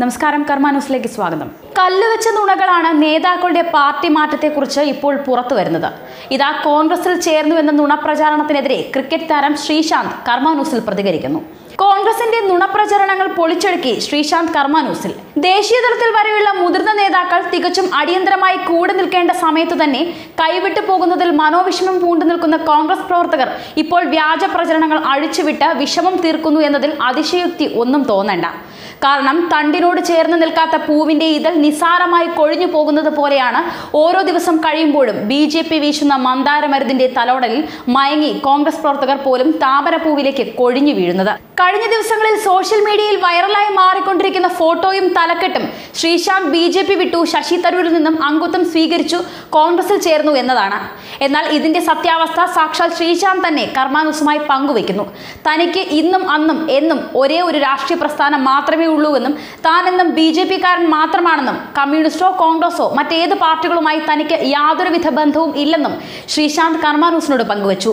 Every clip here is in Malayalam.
നമസ്കാരം കർമ്മ ന്യൂസിലേക്ക് സ്വാഗതം. കല്ലുവെച്ച നുണകളാണ് നേതാക്കളുടെ പാർട്ടി മാറ്റത്തെക്കുറിച്ച് ഇപ്പോൾ പുറത്തു വരുന്നത് ഇതാ കോൺഗ്രസിൽ ചേർന്നു എന്ന നുണപ്രചാരണത്തിനെതിരെ ക്രിക്കറ്റ് താരം ശ്രീശാന്ത് കർമ്മ ന്യൂസിൽ പ്രതികരിക്കുന്നു. കോൺഗ്രസിന്റെ നുണപ്രചരണങ്ങൾ പൊളിച്ചെടുക്കി ശ്രീശാന്ത് കർമ്മ ന്യൂസിൽ. ദേശീയ തലത്തിൽ വരെയുള്ള മുതിർന്ന നേതാക്കൾ തികച്ചും അടിയന്തരമായി കൂടെ നിൽക്കേണ്ട സമയത്തു തന്നെ കൈവിട്ടു പോകുന്നതിൽ മനോവിഷമം പൂണ്ടു നിൽക്കുന്ന കോൺഗ്രസ് പ്രവർത്തകർ ഇപ്പോൾ വ്യാജ പ്രചരണങ്ങൾ അഴിച്ചുവിട്ട് വിഷമം തീർക്കുന്നു എന്നതിൽ അതിശയുക്തി ഒന്നും തോന്നണ്ട. കാരണം തണ്ടിനോട് ചേർന്ന് നിൽക്കാത്ത പൂവിന്റെ ഇതൾ നിസാരമായി കൊഴിഞ്ഞു പോകുന്നത് പോലെയാണ് ഓരോ ദിവസം കഴിയുമ്പോഴും ബി ജെ പി വീശുന്ന മന്ദാരമരുതിന്റെ തലോടലിൽ മയങ്ങി കോൺഗ്രസ് പ്രവർത്തകർ പോലും താമരപ്പൂവിലേക്ക് കൊഴിഞ്ഞു വീഴുന്നത്. കഴിഞ്ഞ ദിവസങ്ങളിൽ സോഷ്യൽ മീഡിയയിൽ വൈറലായി മാറിക്കൊണ്ടിരിക്കുന്ന ഫോട്ടോയും തലക്കെട്ടും ശ്രീശാന്ത് ബി വിട്ടു ശശി തരൂരിൽ നിന്നും അംഗത്വം സ്വീകരിച്ചു കോൺഗ്രസിൽ ചേർന്നു എന്നതാണ്. എന്നാൽ ഇതിന്റെ സത്യാവസ്ഥ സാക്ഷാൽ ശ്രീശാന്ത് തന്നെ കർമാനുസമായി പങ്കുവെക്കുന്നു തനിക്ക് ഇന്നും അന്നും എന്നും ഒരേ ഒരു രാഷ്ട്രീയ പ്രസ്ഥാനം മാത്രമേ ഉള്ളൂ എന്നും താൻ എന്നും ബി ജെ പിക്കാരൻ മാത്രമാണെന്നും കമ്മ്യൂണിസ്റ്റോ കോൺഗ്രസോ മറ്റേത് പാർട്ടികളുമായി തനിക്ക് യാതൊരുവിധ ബന്ധവും ഇല്ലെന്നും ശ്രീശാന്ത് കർമാനൂസിനോട് പങ്കുവച്ചു.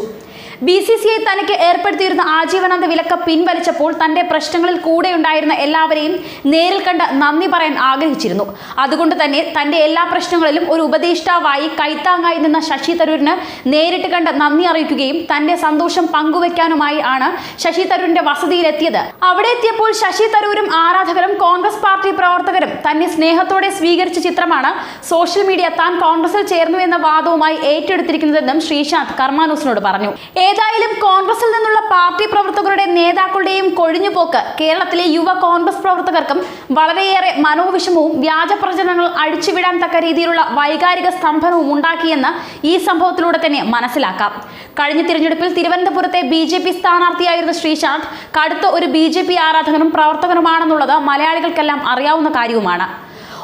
ബി സി സി ഐ തനിക്ക് ഏർപ്പെടുത്തിയിരുന്ന ആജീവനാന്ത വിലക്ക് പിൻവലിച്ചപ്പോൾ തന്റെ പ്രശ്നങ്ങളിൽ കൂടെ ഉണ്ടായിരുന്ന എല്ലാവരെയും നേരിൽ കണ്ട് നന്ദി പറയാൻ ആഗ്രഹിച്ചിരുന്നു. അതുകൊണ്ട് തന്നെ തന്റെ എല്ലാ പ്രശ്നങ്ങളിലും ഒരു ഉപദേഷ്ടാവായി കൈത്താങ്ങായി നിന്ന ശശി തരൂരിന് നേരിട്ട് കണ്ട് നന്ദി അറിയിക്കുകയും തന്റെ സന്തോഷം പങ്കുവെക്കാനുമായി ആണ് ശശി തരൂരിന്റെ വസതിയിലെത്തിയത്. അവിടെ എത്തിയപ്പോൾ ശശി തരൂരും ആരാധകരും കോൺഗ്രസ് പാർട്ടി പ്രവർത്തകരും തന്നെ സ്നേഹത്തോടെ സ്വീകരിച്ച ചിത്രമാണ് സോഷ്യൽ മീഡിയ താൻ കോൺഗ്രസിൽ ചേർന്നു എന്ന വാദവുമായി ഏറ്റെടുത്തിരിക്കുന്നതെന്നും ശ്രീശാന്ത് കർമാനൂസിനോട് പറഞ്ഞു. ഏതായാലും കോൺഗ്രസിൽ നിന്നുള്ള പാർട്ടി പ്രവർത്തകരുടെ നേതാക്കളുടെയും കൊഴിഞ്ഞുപോക്ക് കേരളത്തിലെ യുവ കോൺഗ്രസ് പ്രവർത്തകർക്കും വളരെയേറെ മനോവിഷമവും വ്യാജ പ്രചരണങ്ങൾ അഴിച്ചുവിടാൻ തക്ക രീതിയിലുള്ള വൈകാരിക സ്തംഭനവും ഉണ്ടാക്കിയെന്ന് ഈ സംഭവത്തിലൂടെ തന്നെ മനസ്സിലാക്കാം. കഴിഞ്ഞ തിരഞ്ഞെടുപ്പിൽ തിരുവനന്തപുരത്തെ ബി ജെ പി സ്ഥാനാർത്ഥിയായിരുന്ന ശ്രീശാന്ത് കടുത്ത ഒരു ബി ജെ പി ആരാധകനും പ്രവർത്തകനുമാണെന്നുള്ളത് മലയാളികൾക്കെല്ലാം അറിയാവുന്ന കാര്യവുമാണ്.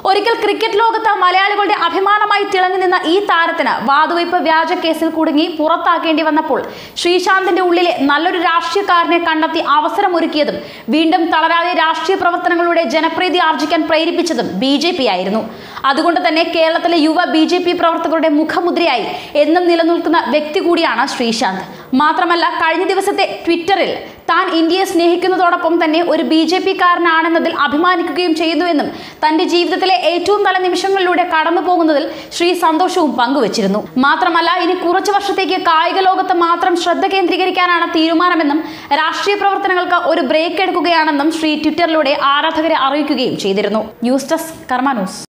ഒരിക്കൽ ക്രിക്കറ്റ് ലോകത്ത് മലയാളികളുടെ അഭിമാനമായി തിളങ്ങി നിന്ന ഈ താരത്തിന് വാതുവയ്പ് വ്യാജ കേസിൽ കുടുങ്ങി പുറത്താക്കേണ്ടി വന്നപ്പോൾ ശ്രീശാന്തിന്റെ ഉള്ളിലെ നല്ലൊരു രാഷ്ട്രീയക്കാരനെ കണ്ടെത്തി അവസരമൊരുക്കിയതും വീണ്ടും തളരാതെ രാഷ്ട്രീയ പ്രവർത്തനങ്ങളുടെ ജനപ്രീതി ആർജിക്കാൻ പ്രേരിപ്പിച്ചതും ബി ജെ പി ആയിരുന്നു. അതുകൊണ്ട് തന്നെ കേരളത്തിലെ യുവ ബി ജെ പി പ്രവർത്തകരുടെ മുഖമുദ്രയായി എന്നും നിലനിൽക്കുന്ന വ്യക്തി കൂടിയാണ് ശ്രീശാന്ത്. മാത്രമല്ല കഴിഞ്ഞ ദിവസത്തെ ട്വിറ്ററിൽ താൻ ഇന്ത്യയെ സ്നേഹിക്കുന്നതോടൊപ്പം തന്നെ ഒരു ബി ജെ പി കാരനാണെന്നതിൽ അഭിമാനിക്കുകയും ചെയ്യുന്നുവെന്നും തന്റെ ജീവിതത്തിലെ ഏറ്റവും നല്ല നിമിഷങ്ങളിലൂടെ കടന്നു പോകുന്നതിൽ ശ്രീ സന്തോഷവും പങ്കുവച്ചിരുന്നു. മാത്രമല്ല ഇനി കുറച്ചു വർഷത്തേക്ക് കായിക ലോകത്ത് മാത്രം ശ്രദ്ധ കേന്ദ്രീകരിക്കാനാണ് തീരുമാനമെന്നും രാഷ്ട്രീയ പ്രവർത്തനങ്ങൾക്ക് ഒരു ബ്രേക്ക് എടുക്കുകയാണെന്നും ശ്രീ ട്വിറ്ററിലൂടെ ആരാധകരെ അറിയിക്കുകയും ചെയ്തിരുന്നു. News desk Karma news.